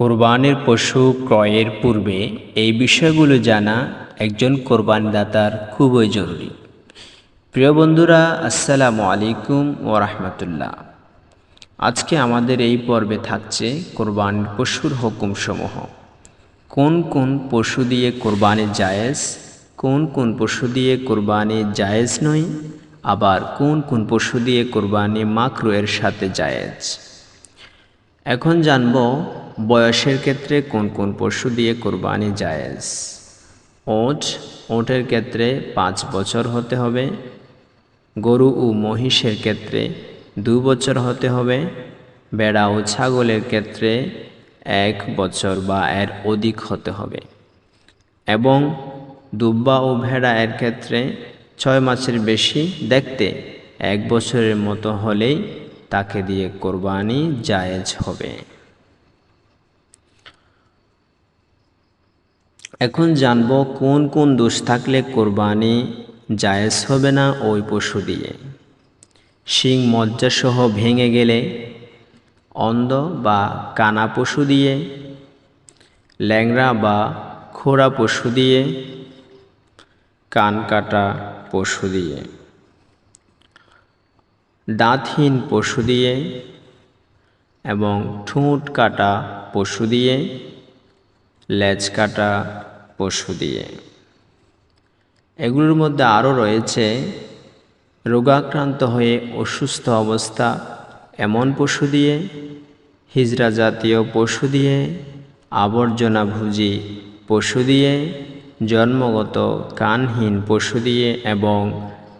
কোরবানির পশু ক্রয়ের পূর্বে এই বিষয়গুলো জানা একজন কোরবানিদাতার খুবই জরুরি। প্রিয় বন্ধুরা, আসসালামু আলাইকুম ও রাহমাতুল্লাহ। আজকে আমাদের এই পর্বে থাকছে কোরবানির পশুর হুকুমসমূহ। কোন কোন পশু দিয়ে কোরবানি জায়েজ, কোন কোন পশু দিয়ে কোরবানি জায়েজ নয়, আবার কোন কোন পশু দিয়ে কোরবানি মাকরু এর সাথে জায়েজ। এখন জানব বয়সের ক্ষেত্রে কোন কোন পশু দিয়ে কোরবানি জায়েজ? ওট, ওটের ক্ষেত্রে পাঁচ বছর হতে হবে। গরু ও মহিষের ক্ষেত্রে দু বছর হতে হবে। বেড়া ও ছাগলের ক্ষেত্রে এক বছর বা এর অধিক হতে হবে। এবং দুব্বা ও ভেড়া এর ক্ষেত্রে ছয় মাসের বেশি দেখতে এক বছরের মতো হলেই তাকে দিয়ে কোরবানি জায়েজ হবে। এখন জানব কোন কোন দোষ থাকলে কোরবানি জায়েজ হবে না ওই পশু দিয়ে। শিং মজ্জাসহ ভেঙে গেলে অন্ধ বা কানা পশু দিয়ে ল্যাংরা বা খোড়া পশু দিয়ে, কান কাটা পশু দিয়ে, দাঁতহীন পশু দিয়ে এবং ঠোঁট কাটা পশু দিয়ে লেজ কাটা পশু দিয়ে। এগুলোর মধ্যে আরও রয়েছে, রোগাক্রান্ত হয়ে অসুস্থ অবস্থা এমন পশু দিয়ে হিজড়া জাতীয় পশু দিয়ে আবর্জনাভুজি পশু দিয়ে, জন্মগত কানহীন পশু দিয়ে এবং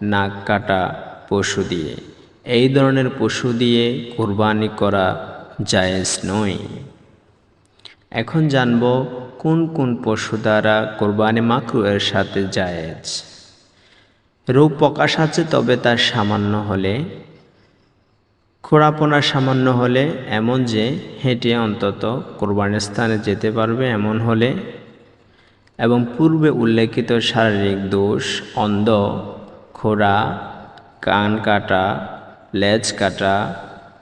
নাক কাটা পশু দিয়ে। এই ধরনের পশু দিয়ে কোরবানি করা জায়েজ নয়। এখন জানব কোন কোন পশু দ্বারা কোরবানি মাকরু এর সাথে জায়েজ? রূপ প্রকাশ আছে, তবে তার সামান্য হলে। খোড়াপোনা সামান্য হলে, এমন যে হেঁটে অন্তত কোরবানির স্থানে যেতে পারবে, এমন হলে। এবং পূর্বে উল্লেখিত শারীরিক দোষ, অন্ধ, খোড়া, কান কাটা, লেজ কাটা,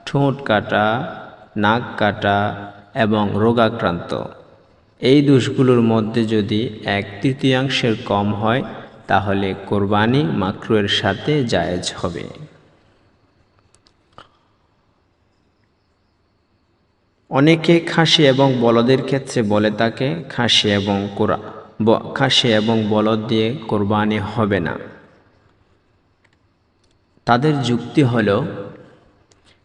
ঠোঁট কাটা, নাক কাটা এবং রোগাক্রান্ত। এই দোষগুলোর মধ্যে যদি এক তৃতীয়াংশের কম হয়, তাহলে কোরবানি মাকরুয়ের সাথে জায়েজ হবে। অনেকে খাসি এবং বলদের ক্ষেত্রে বলে তাকে খাসি এবং কোরা খাসি এবং বলদ দিয়ে কোরবানি হবে না। তাদের যুক্তি হলো,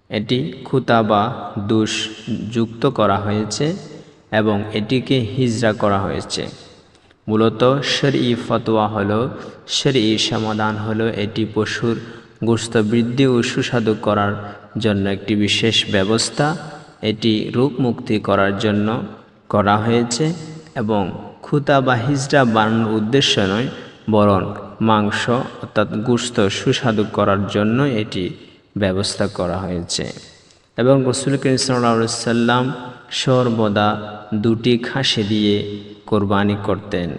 এটি খুতা বা দোষ যুক্ত করা হয়েছে এবং এটিকে হিজরা করা হয়েছে। মূলত শরী ফতোয়া হলো শরী সমাধান হলো এটি পশুর গোস্ত বৃদ্ধি ও সুস্বাদু করার জন্য একটি বিশেষ ব্যবস্থা। এটি রোগ মুক্তি করার জন্য করা হয়েছে এবং খুতা বা হিজড়া বানানোর উদ্দেশ্য নয়, বরং মাংস অর্থাৎ গোস্ত সুস্বাদু করার জন্য এটি ব্যবস্থা করা হয়েছে। এবং রসুল করিম সাল্লাম সর্বদা দুটি খাসি দিয়ে কোরবানি করতেন,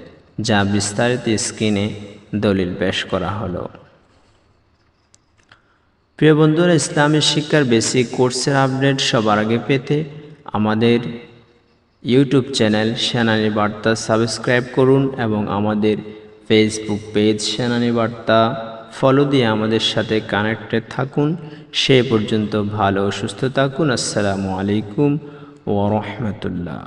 যা বিস্তারিত স্ক্রিনে দলিল পেশ করা হলো। প্রিয় বন্ধুরা, ইসলামী শিক্ষার বেসিক কোর্সের আপডেট সবার আগে পেতে আমাদের ইউটিউব চ্যানেল সেনানি বার্তা সাবস্ক্রাইব করুন এবং আমাদের ফেসবুক পেজ সেনানি বার্তা ফলো দিয়ে আমাদের সাথে কানেক্টেড থাকুন। সে পর্যন্ত ভালো সুস্থ থাকুন। আসসালামু আলাইকুম ও রহমতুল্লাহ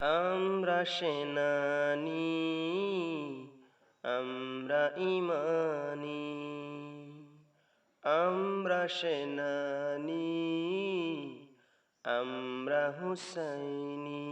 আমরা সেনানি আমরা ইমানি আমরা সেনানি আমরা হুসাইনি।